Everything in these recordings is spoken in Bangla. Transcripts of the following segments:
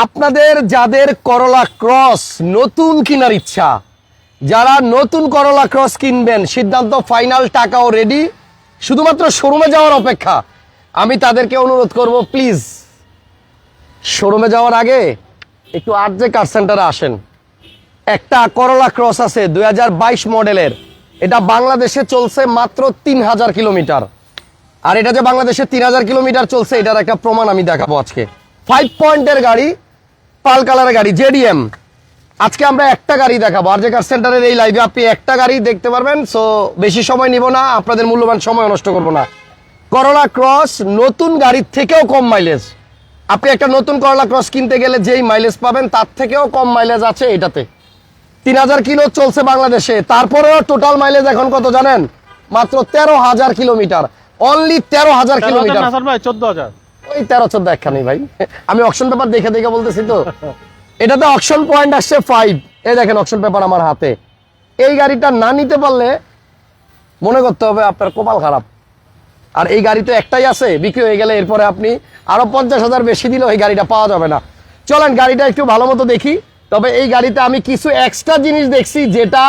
আপনাদের যাদের করলা ক্রস নতুন কেনার ইচ্ছা, যারা নতুন করলা ক্রস কিনবেন, সিদ্ধান্ত ফাইনাল টাকাও রেডি শুধুমাত্র শোরুমে যাওয়ার অপেক্ষা। আমি তাদেরকে অনুরোধ করব প্লিজ শোরুমে যাওয়ার আগে একটু আর যে কার সেন্টারে আসেন। একটা করলা ক্রস আছে দু হাজার বাইশ মডেলের। এটা বাংলাদেশে চলছে মাত্র তিন হাজার কিলোমিটার। আর এটা যে বাংলাদেশে তিন হাজার কিলোমিটার চলছে, এটার একটা প্রমাণ আমি দেখাবো আজকে। ফাইভ পয়েন্টের গাড়ি পাল কালারের গাড়ি জেডিএম আজকে আমরা একটা গাড়ি দেখাবো। আর যে কার সেন্টারের এই লাইভে আপনি একটা গাড়ি দেখতে পারবেন সো বেশি সময় নিব না আপনাদের মূল্যবান সময় নষ্ট করব না। করলা ক্রস নতুন গাড়ির থেকেও কম মাইলেজ আপনি একটা নতুন করলা ক্রস কিনতে গেলে যেই মাইলেজ পাবেন তার থেকেও কম মাইলেজ আছে এটাতে। তিন হাজার কিলো চলছে বাংলাদেশে তারপরেও টোটাল মাইলেজ এখন কত জানেন? মাত্র তেরো হাজার কিলোমিটার। অনলি তেরো হাজার কিলোমিটার। চোদ্দ হাজার। ওই তেরো, চোদ্দ ভাই। আমি পেপার দেখে দেখে বলতেছি তো। পয়েন্ট আসছে ফাইভ এই দেখেন পেপার আমার হাতে। এই গাড়িটা না নিতে পারলে মনে করতে হবে আপনার কপাল খারাপ। আর এই গাড়ি তো একটাই আছে, বিক্রি হয়ে গেলে এরপরে আপনি আরও পঞ্চাশ হাজার বেশি দিলেও এই গাড়িটা পাওয়া যাবে না। চলেন গাড়িটা একটু ভালো মতো দেখি। তবে এই গাড়িতে আমি কিছু এক্সট্রা জিনিস দেখছি যেটা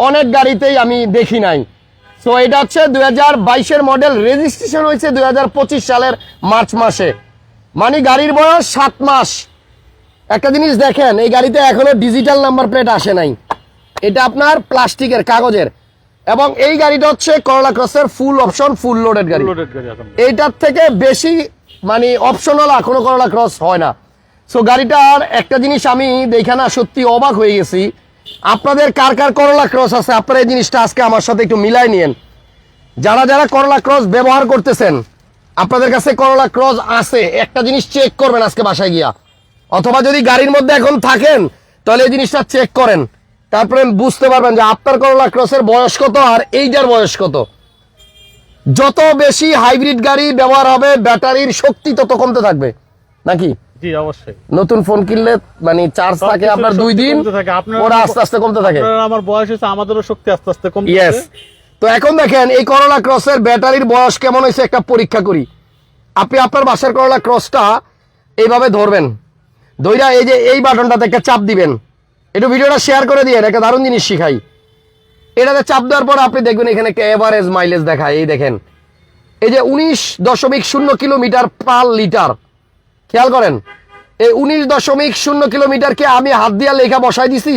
অনেক গাড়িতেই আমি দেখি নাই। সো এটা হচ্ছে দুই হাজার বাইশের মডেল রেজিস্ট্রেশন হয়েছে দুই হাজার পঁচিশ সালের মার্চ মাসে। মানে গাড়ির বয়স সাত মাস। একটা জিনিস দেখেন এই গাড়িতে এখনও ডিজিটাল নাম্বার প্লেট আসে নাই। এটা আপনার প্লাস্টিকের কাগজের। এবং এই গাড়িটা হচ্ছে করলা ক্রসের ফুল অপশন ফুল লোডেড গাড়ি। এইটার থেকে বেশি মানে অপশনাল এখনও করলা ক্রস হয় না। সো গাড়িটার একটা জিনিস আমি দেখে না সত্যি অবাক হয়ে গেছি। আপনাদের কার কার করলা ক্রস আছে? আপনারা এই জিনিসটা আজকে আমার সাথে একটু মিলাই নিয়েন। যারা যারা করলা ক্রস ব্যবহার করতেছেন, আপনাদের কাছে করলা ক্রস আছে, একটা জিনিস চেক করবেন আজকে বাসায় গিয়া। অথবা যদি গাড়ির মধ্যে এখন থাকেন, তাহলে এই জিনিসটা চেক করেন। তারপরে বুঝতে পারবেন যে আপনার করলা ক্রসের বয়স কত আর এইটার বয়স কত। যত বেশি হাইব্রিড গাড়ি ব্যবহার হবে, ব্যাটারির শক্তি তত কমতে থাকবে। নাকি? জি অবশ্যই। নতুন ফোন কিনলে মানে চার্জ থাকে আপনার দুই দিন কমতে ওরা আস্তে আস্তে কমতে থাকে। আমার বয়স হয়েছে আমাদেরও শক্তি আস্তে আস্তে কম তো এখন দেখেন এই করলা ক্রসের ব্যাটারির বয়স কেমন হয়েছে একটা পরীক্ষা করি। আপনি আপনার বাসার করলা ক্রসটা এইভাবে ধরবেন। ধইরা এই যে এই বাটনটাতে একটা চাপ দিবেন। একটু ভিডিওটা শেয়ার করে দিয়ে একটা দারুণ জিনিস শিখাই। এটাতে চাপ দেওয়ার পর আপনি দেখবেন এখানে একটা এভারেজ মাইলেজ দেখায় এই দেখেন। এই যে উনিশ দশমিক শূন্য কিলোমিটার পার লিটার। খেয়াল করেন, এই উনিশ দশমিক শূন্য কিলোমিটারকে আমি হাত দিয়া লেখা বসাই দিছি।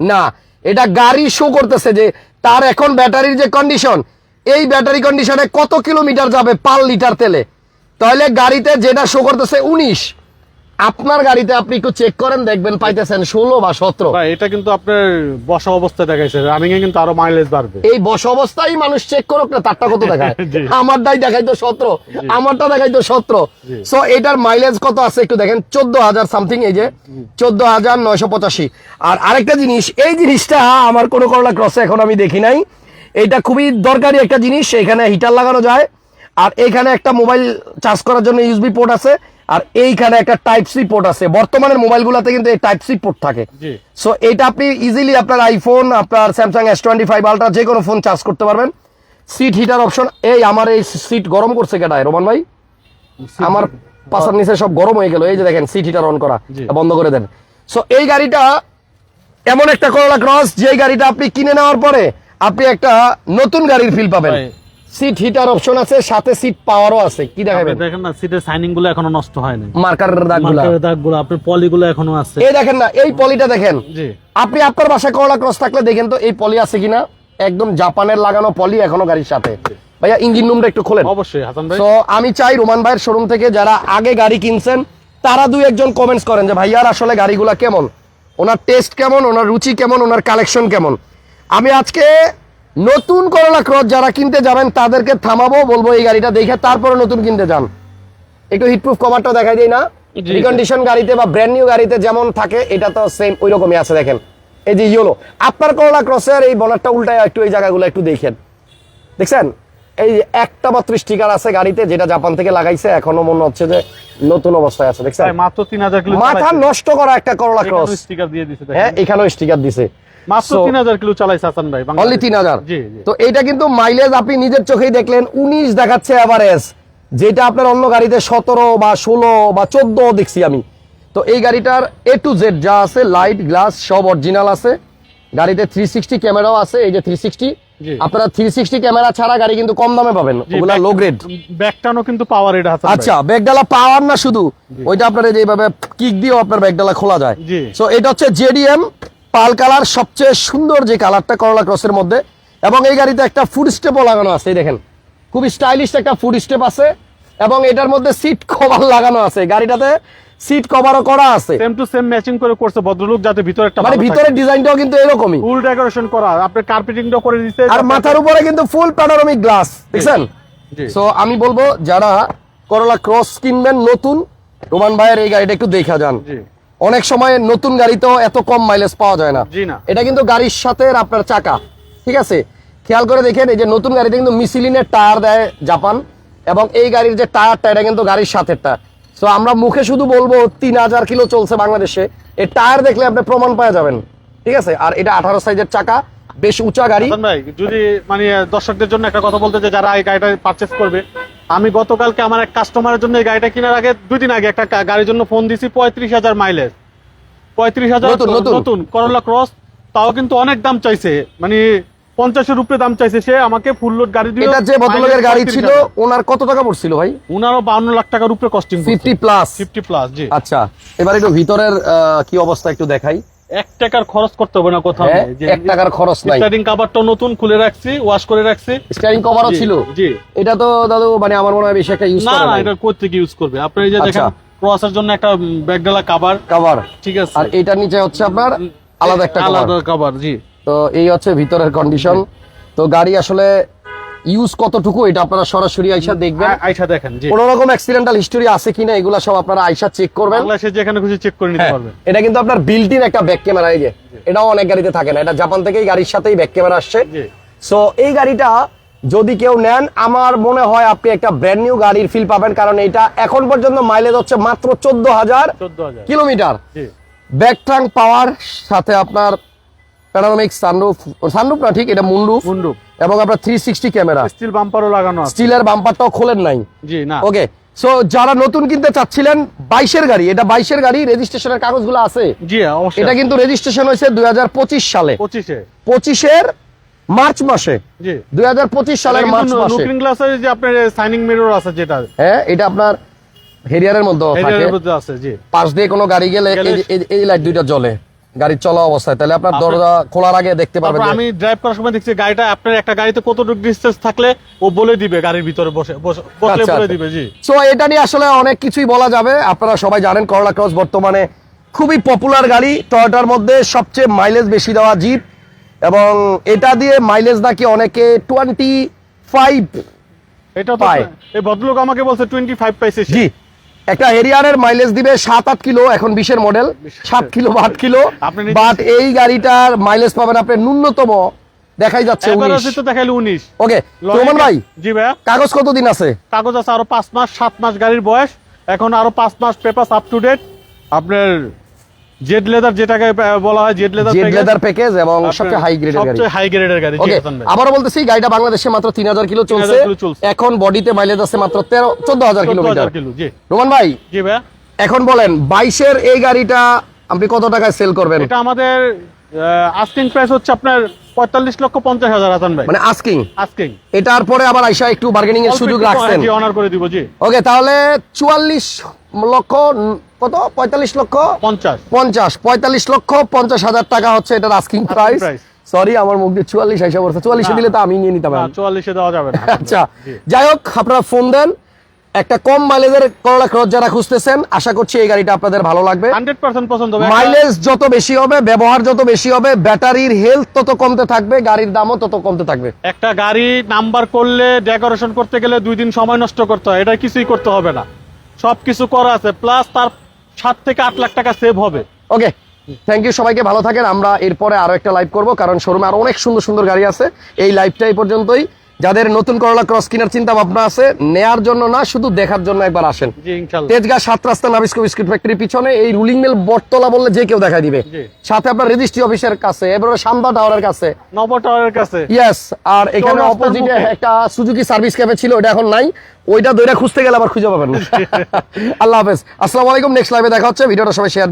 না, এটা গাড়ি শো করতেছে যে তার এখন ব্যাটারির যে কন্ডিশন এই ব্যাটারি কন্ডিশনে কত কিলোমিটার যাবে পার লিটার তেলে? তাহলে গাড়িতে যেটা শো করতেছে উনিশ আপনার গাড়িতে আপনি একটু চেক করেন দেখবেন পাইতেছেন ষোলো বা সতেরো। এটা কিন্তু আপনার বসা অবস্থায় দেখাইছে। রানিং এ কিন্তু আরও মাইলেজ বাড়বে। এই বস অবস্থায় মানুষ চেক করুক না তারটা কত দেখায়। আমারটাই দেখাই তো সতেরো। আমারটা দেখাই তো সতেরো। সো এটার মাইলেজ কত আছে একটু দেখেন চোদ্দ হাজার সামথিং এই যে চোদ্দ হাজার নয়শো পঁচাশি। আর আরেকটা জিনিস এই জিনিসটা আমার কোনো করলা ক্রসে এখন আমি দেখি নাই। এটা খুবই দরকারি একটা জিনিস এখানে হিটার লাগানো যায়। আর এখানে একটা মোবাইল চার্জ করার জন্য ইউএসবি পোর্ট আছে। আর এইখানে একটা টাইপ সি পোর্ট আছে। বর্তমানের মোবাইলগুলোতে কিন্তু এই টাইপ সি পোর্ট থাকে। জি। সো এটা আপনি ইজিলি আপনার আইফোন আপনার Samsung S twenty five ultra যে কোনো ফোন চার্জ করতে পারবেন। সিট হিটার অপশন এই আমার এই সিট গরম করছে কেটায় রোমান ভাই? আমার পাশার নিচে সব গরম হয়ে গেল। এই যে দেখেন সিট হিটার অন করা। বন্ধ করে দেন। সো এই গাড়িটা এমন একটা করলা ক্রস যে গাড়িটা আপনি কিনে নেওয়ার পরে আপনি একটা নতুন গাড়ির ফিল পাবেন। সিট হিটার অপশন আছে সাথে সিট পাওয়ারও আছে। কি দেখাবেন? দেখেন না সিটের সাইনিংগুলো এখনও নষ্ট হয়নি। মার্কার দাগগুলা। মার্কারের দাগগুলো আপনার পলিগুলো এখনও আছে। এই দেখেন না এই পলিটা দেখেন। জি। আপনি আপনার বাসায় করলা ক্রস থাকলে দেখেন তো এই পলি আছে কিনা? একদম জাপানের লাগানো পলি এখনও গাড়ির সাথে। ভাইয়া ইঞ্জিন রুমটা একটু খোলেন। অবশ্যই হাসান ভাই। তো আমি চাই রোমান ভাইয়ের শোরুম থেকে যারা আগে গাড়ি কিনছেন তারা দুই একজন কমেন্টস করেন যে ভাইয়ার আসলে গাড়িগুলো কেমন? ওনার টেস্ট কেমন? ওনার রুচি কেমন? ওনার কালেকশন কেমন? আমি আজকে নতুন করলা ক্রস যারা কিনতে যাবেন তাদেরকে থামাবো বলব এই গাড়িটা দেখে তারপরে নতুন কিনতে যান। একটু হিটপ্রুফ কভারটা দেখাই দিই না। রিকন্ডিশন গাড়িতে বা ব্র্যান্ড নিউ গাড়িতে যেমন থাকে এটা তো সেম ওই রকমই আছে দেখেন। এই যে ইয়েলো আপনার করলা ক্রসের এই বনারটা উল্টায় একটু এই জায়গাগুলো একটু দেখেন। দেখছেন? এই যে একটা মাত্র স্টিকার আছে গাড়িতে যেটা জাপান থেকে লাগাইছে এখনও মনে হচ্ছে যে নতুন অবস্থায় আছে দেখছেন? মাত্র তিন হাজার মাথা নষ্ট করা একটা করলা ক্রস স্টিকার দিয়ে দিছে হ্যাঁ এখানেও স্টিকার দিছে। মাত্র So- তিন হাজার কিলো চালাইছে হাসান ভাই অনলি তিন হাজার? জি জি। তো এইটা কিন্তু মাইলেজ আপনি নিজের চোখেই দেখলেন উনিশ দেখাচ্ছে অ্যাভারেজ যেটা আপনার অন্য গাড়িতে সতেরো বা ষোলো বা চোদ্দ দেখছি আমি। তো তো এই গাড়িটার এ টু জেড যা আছে লাইট গ্লাস সব অরিজিনাল আছে। গাড়িতে থ্রি সিক্সটি ক্যামেরাও আছে এই যে। আপনারা ক্যামেরা ছাড়া গাড়ি কিন্তু কম দামে পাবেন ওগুলা লো গ্রেড ব্যাকটানো কিন্তু পাওয়ার এটা আচ্ছা পাওয়ার না শুধু ওইটা আপনার এই এইভাবে কিক দিয়েও আপনার খোলা যায়। সো এটা হচ্ছে জেডিএম পাল কালার সবচেয়ে সুন্দর যে কালারটা করলা ক্রসের মধ্যে এবং এই গাড়িতে একটা ফুড স্টেপও লাগানো আছে এই দেখেন। খুব স্টাইলিশ একটা ফুড স্টেপ আছে এবং এটার মধ্যে সিট কভার লাগানো আছে। গাড়িটাতে সিট কভারও করা আছে। সেম টু সেম ম্যাচিং করে করছে ভদ্রলোক যাতে ভিতরে একটা মানে ভিতরের ডিজাইনটাও কিন্তু এরকমই। ফুল ডেকোরেশন করা আপনি কার্পেটিংটাও করে দিতে আর মাথার উপরে কিন্তু ফুল প্যানোরামিক গ্লাস দেখছেন। সো আমি বলব যারা করলা ক্রস কিনবেন নতুন রোমান ভাইয়ের এই গাড়িটা একটু দেখা যান। জি। অনেক সময় নতুন গাড়িতেও এত কম মাইলেজ পাওয়া যায় না। এটা কিন্তু গাড়ির সাথে আপনার চাকা ঠিক আছে? খেয়াল করে দেখেন এই যে নতুন গাড়িতে কিন্তু মিসিলিনের টায়ার দেয় জাপান এবং এই গাড়ির যে টায়ারটা এটা কিন্তু গাড়ির সাথেরটা। সো আমরা মুখে শুধু বলব তিন হাজার কিলো চলছে বাংলাদেশে। এই টায়ার দেখলে আপনি প্রমাণ পাওয়া যাবেন ঠিক আছে? আর এটা আঠারো সাইজের চাকা বেশ উঁচা গাড়ি। ভাই যদি মানে দর্শকদের জন্য একটা কথা বলতে যে যারা এই গাড়িটা পারচেস করবে আমি গতকালকে আমার এক কাস্টমারের জন্য এই গাড়িটা কেনার আগে দুই দিন আগে একটা গাড়ির জন্য ফোন দিছি পঁয়ত্রিশ হাজার মাইলেজ পঁয়ত্রিশ হাজার নতুন, করলা ক্রস তাও কিন্তু অনেক দাম চাইছে মানে পঞ্চাশের উপরে দাম চাইছে। সে আমাকে ফুল লোড গাড়ি দিল এটা যে ভদ্রলোকের গাড়ি ছিল ওনার কত টাকা পড়ছিল ভাই? উনারও বাউন্ন লাখ টাকার উপরে costing fifty plus fifty plus জি। আচ্ছা এবার একটু ভিতরের কি অবস্থা একটু দেখাই। এক টাকার খরচ করতে হবে না কোথাও হ্যাঁ, এক টাকার খরচ নাই। স্টারিং কাভারটা নতুন খুলে রাখছি ওয়াশ করে রাখছি। স্টিয়ারিং কভারও ছিল? জি। এটা তো দাদু মানে আমার মনে হয় বেশি একটা ইউজ না না এটা কোথা থেকে ইউজ করবে? আপনি এই যে আচ্ছা। দেখেন ক্রসের জন্য একটা ব্যাগডালা কাভার কভার ঠিক আছে। আর এটার নিচে হচ্ছে আপনার আলাদা একটা আলাদা কাভার জি। তো এই হচ্ছে ভিতরের কন্ডিশন তো গাড়ি আসলে ইউজ কতটুকু এটা আপনারা সরাসরি আইসা দেখবেন। আইসা দেখেন জি। কোন রকম অ্যাক্সিডেন্টাল হিস্টোরি আছে কিনা এগুলা সব আপনারা আইসা চেক করবেন। বাংলাদেশে যেখানে খুশি চেক করে নিতে হ্যাঁ, পারবেন। এটা কিন্তু আপনার বিল্ট ইন একটা ব্যাক ক্যামেরা এই যে। এটাও অনেক গাড়িতে থাকে না এটা জাপান থেকেই গাড়ির সাথেই ব্যাক ক্যামেরা আসছে। জি। সো এই গাড়িটা যদি কেউ নেন আমার মনে হয় আপনি একটা ব্র্যান্ড নিউ গাড়ির ফিল পাবেন কারণ এটা এখন পর্যন্ত মাইলেজ হচ্ছে মাত্র চোদ্দ হাজার কিলোমিটার। জি। ব্যাক ট্রাঙ্ক পাওয়ার সাথে আপনার প্যানোরামিক সানরুফ সানরুফ না ঠিক এটা মুন্ডুফ মুন্ডুপ এবং আপনার থ্রি সিক্সটি ক্যামেরা স্টিল বাম্পারও লাগানো আছে। স্টিলের বাম্পারটাও খোলেন নাই। জি না। ওকে সো যারা নতুন কিনতে চাচ্ছিলেন বাইশের গাড়ি এটা বাইশের গাড়ি রেজিস্ট্রেশনের কাগজগুলো আছে। জি অবশ্যই। এটা কিন্তু রেজিস্ট্রেশন হয়েছে দুই সালে। পঁচিশে। পঁচিশের মার্চ মাসে। জি। দুই হাজার পঁচিশ সালের মার্চ মাসে। লুকিং যে আপনার সাইনিং মিরর আছে যেটা। হ্যাঁ এটা আপনার হেরিয়ারের মধ্যে আছে জি। পাশ দিয়ে কোনো গাড়ি গেলে এই লাইট দুইটা জ্বলে। গাড়ির চলা অবস্থায় তাহলে আপনার দরজা খোলার আগে দেখতে পারবেন আমি ড্রাইভ করার সময় দেখছি গাড়িটা আপনার একটা গাড়িতে কতটুকু ডিস্টেন্স থাকলে ও বলে দিবে গাড়ির ভিতরে বসে বসে- বসলে আচ্ছা, বলে আচ্ছা। দিবে জি সো এটা নিয়ে আসলে অনেক কিছুই বলা যাবে আপনারা সবাই জানেন করলা ক্রস বর্তমানে খুবই পপুলার গাড়ি টয়োটার মধ্যে সবচেয়ে মাইলেজ বেশি দেওয়া জিপ এবং এটা দিয়ে মাইলেজ নাকি অনেকে টোয়েন্টি ফাইভ এটা তো পায়। এই ভদ্রলোক আমাকে বলছে টোয়েন্টি ফাইভ পাইছে। জি একটা হেরিয়ারের মাইলেজ দিবে সাত আট কিলো এখন বিশের মডেল সাত কিলো বা আট কিলো। বাট এই গাড়িটার মাইলেজ পাবেন আপনি ন্যূনতম দেখাই যাচ্ছে উনিশ। ওকে রোমান ভাই জি ভাইয়া। কাগজ কতদিন আছে? কাগজ আছে আরও পাঁচ মাস সাত মাস গাড়ির বয়স। এখন আরও পাঁচ মাস পেপার আপ টু ডেট আপনার জেড লেদার যেটাকে বলা হয় Z leather Z leather package এবং সবচেয়ে হাই গ্রেডের গাড়ি। সবচেয়ে হাই গ্রেডের গাড়ি হাসান বলতেছি গাড়িটা বাংলাদেশে মাত্র তিন হাজার কিলো চলছে। 3000 কিলো চলছে। এখন বডিতে মাইলেজ আছে মাত্র তেরো চোদ্দ হাজার 14,000 কিলোমিটার জি। রোমান ভাই জি ভাইয়া। এখন বলেন বাইশের এই গাড়িটা আপনি কত টাকায় সেল করবেন? এটা আমাদের আস্কিং প্রাইস হচ্ছে আপনার পঁয়তাল্লিশ লক্ষ পঞ্চাশ হাজার হাসান ভাই। মানে আস্কিং আস্কিং এটার পরে আবার আইসা একটু বার্গেনিং এর সুযোগ রাখছেন। জি অনার করে দিব জি। ওকে তাহলে চুয়াল্লিশ লক্ষ উম, কত? পঁয়তাল্লিশ লক্ষ? পঞ্চাশ। পঞ্চাশ। পঁয়তাল্লিশ লক্ষ পঞ্চাশ হাজার টাকা হচ্ছে এটার আস্কিং প্রাইস সরি আমার মুখ দিয়ে চুয়াল্লিশ আইসা পড়ছে। চুয়াল্লিশে দিলে তো আমি নিয়ে নিতাম। না চুয়াল্লিশে দেওয়া যাবে না। আচ্ছা যাই হোক আপনারা ফোন দেন। একটা কম মাইলেজের করলা ক্রস যারা খুঁজতেছেন আশা করছি এই গাড়িটা আপনাদের ভালো লাগবে। হান্ড্রেড পার্সেন্ট পছন্দ হবে। মাইলেজ যত বেশি হবে ব্যবহার যত বেশি হবে ব্যাটারির হেলথ তত কমতে থাকবে গাড়ির দামও তত কমতে থাকবে। একটা গাড়ি নাম্বার করলে ডেকোরেশন করতে গেলে দুই দিন সময় নষ্ট করতে হয়। এটা কিছুই করতে হবে না। সব কিছু করা আছে। প্লাস তার সাত থেকে আট লাখ টাকা সেভ হবে। ওকে থ্যাংক ইউ সবাইকে, ভালো থাকেন। আমরা এরপরে আরও একটা লাইভ করব, কারণ শোরুমে আরও অনেক সুন্দর সুন্দর গাড়ি আছে। এই লাইভটা এই পর্যন্তই। যাদের নতুন করলা ক্রস কেনার চিন্তা ভাবনা আছে নেয়ার জন্য না শুধু দেখার জন্য একবার আসেন। তেজগাঁ সাত রাস্তা নাবিস্কো বিস্কুট ফ্যাক্টরির পিছনে এই রুলিং মিল বটতলা বললে যে কেউ দেখা দিবে। সাথে আপনার রেজিস্ট্রি অফিসের কাছে এবারে শাম্বা টাওয়ারের কাছে। নব টাওয়ারের কাছে। ইয়েস আর এখানে অপোজিটে একটা সুজুকি সার্ভিস ক্যাফে ছিল ওটা এখন নাই। ওইটা দইরা খুঁজতে গেলে আবার খুঁজে পাবেন। আল্লাহ হাফেজ। আসসালামু আলাইকুম নেক্সট লাইভে দেখা হচ্ছে। ভিডিওটা সবাই শেয়ার